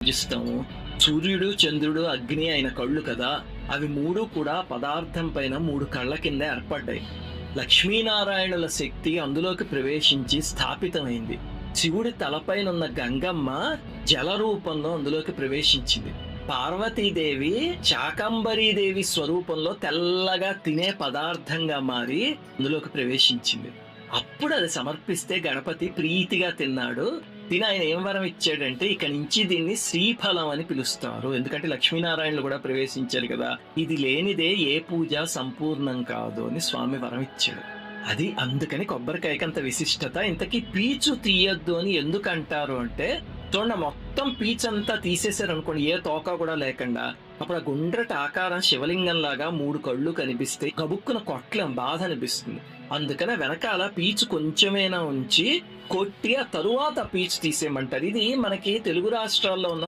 పూజిస్తాము సూర్యుడు చంద్రుడు అగ్ని అయిన కళ్ళు కదా అవి మూడు కూడా పదార్థం పైన మూడు కళ్ళ కింద ఏర్పడ్డాయి. లక్ష్మీనారాయణుల శక్తి అందులోకి ప్రవేశించి స్థాపితమైంది. శివుడి తలపైనున్న గంగమ్మ జల రూపంలో అందులోకి ప్రవేశించింది. పార్వతీదేవి శాకంబరీదేవి స్వరూపంలో తెల్లగా తినే పదార్థంగా మారి అందులోకి ప్రవేశించింది. అప్పుడు అది సమర్పిస్తే గణపతి ప్రీతిగా తిన్నాడు. తిని ఆయన ఏం వరం ఇచ్చాడంటే ఇక నుంచి దీన్ని శ్రీఫలం అని పిలుస్తారు. ఎందుకంటే లక్ష్మీనారాయణలు కూడా ప్రవేశించారు కదా. ఇది లేనిదే ఏ పూజ సంపూర్ణం కాదు అని స్వామి వరం ఇచ్చాడు. అది అందుకని కొబ్బరికాయకి అంత విశిష్టత. ఇంతకీ పీచు తీయొద్దు అని ఎందుకు అంటారు అంటే చూడండి మొత్తం పీచ్ అంతా తీసేశారు అనుకోండి ఏ తోక కూడా లేకుండా. అప్పుడు ఆ గుండ్రటి ఆకారం శివలింగం లాగా మూడు కళ్ళు కనిపిస్తే కబుక్కున కొట్లం బాధ అనిపిస్తుంది. అందుకనే వెనకాల పీచు కొంచెమైనా ఉంచి కొట్టి ఆ తరువాత పీచు తీసేయమంటారు. ఇది మనకి తెలుగు రాష్ట్రాల్లో ఉన్న